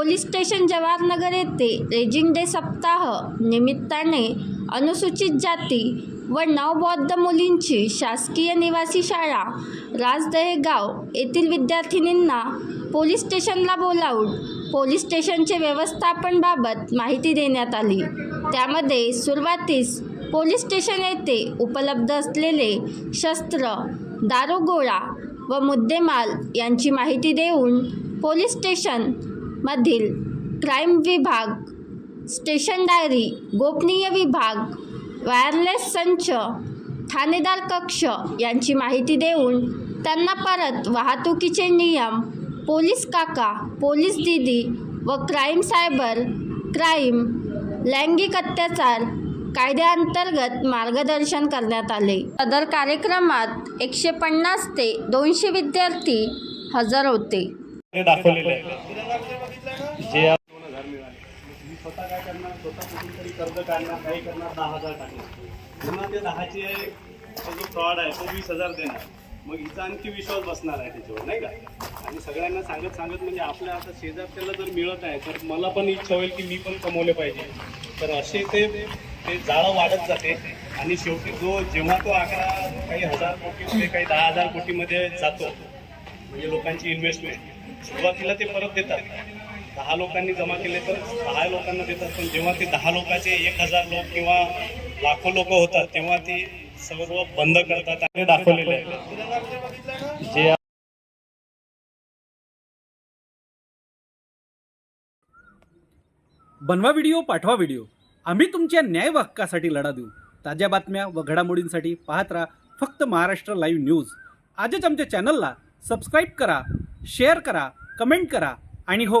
Police station Jawahar Nagar येथे raising day सप्ताह निमित्ताने अनुसूचित जाती व नवबौद्ध मुलींची शासकीय निवासी शाळा राजदहेगाव येथील विद्यार्थिनींना पोलीस स्टेशनला बोलावून पोलीस स्टेशनचे व्यवस्थापनबाबत माहिती देण्यात आली. त्यामध्ये सुरुवातीस पोलीस स्टेशन येथे उपलब्ध असलेले शस्त्र दारुगोळा व मुद्देमाल यांची माहिती देऊन पोलीस स्टेशन मधील क्राईम विभाग स्टेशन डायरी गोपनीय विभाग वायरलेस संच ठाणेदार कक्ष यांची माहिती देऊन त्यांना परत वाहतुकीचे नियम पोलीस काका पोलीस दिदी व क्राईम सायबर क्राईम लैंगिक अत्याचार कायद्याअंतर्गत मार्गदर्शन करण्यात आले. सदर कार्यक्रमात एकशे पन्नास ते दोनशे विद्यार्थी हजर होते. दाखवलेले आहे जे आप- दोन हजार मिळाले मी स्वतः काय करणार स्वतः कुठून तरी कर्ज काढणार काही करणार दहा हजार टाकणार पुन्हा ते दहाचे जो फ्रॉड आहे तो वीस हजार देणार. मग हिचा आणखी विश्वास बसणार आहे त्याच्यावर नाही का? आणि सगळ्यांना सांगत सांगत म्हणजे आपल्या आता शेजारच्याला जर मिळत आहे तर मला पण इच्छा होईल की मी पण कमवले पाहिजे. तर असे ते ते जाळं वाढत जाते. आणि शेवटी जो जेव्हा तो आकडा काही हजार कोटीमध्ये काही दहा हजार कोटीमध्ये जातो म्हणजे लोकांची इन्व्हेस्टमेंट सुरुवातीला ते परत देतात. दहा लोकांनी जमा केले तर दहा लोकांना देतात पण जेव्हा ते दहा लोकांचे एक हजार लोक किंवा लाखो लोक होतात तेव्हा ते सर्व बंद करतात आणि दाखवलेले आहे जे बनवा व्हिडिओ पाठवा व्हिडिओ आम्ही तुमच्या न्याय हक्कासाठी लढा देऊ. ताज्या बातम्या व घडामोडींसाठी पाहत राहा फक्त महाराष्ट्र लाईव्ह न्यूज आजच आमच्या चॅनलला सबस्क्राईब करा शेअर करा कमेंट करा. आणि हो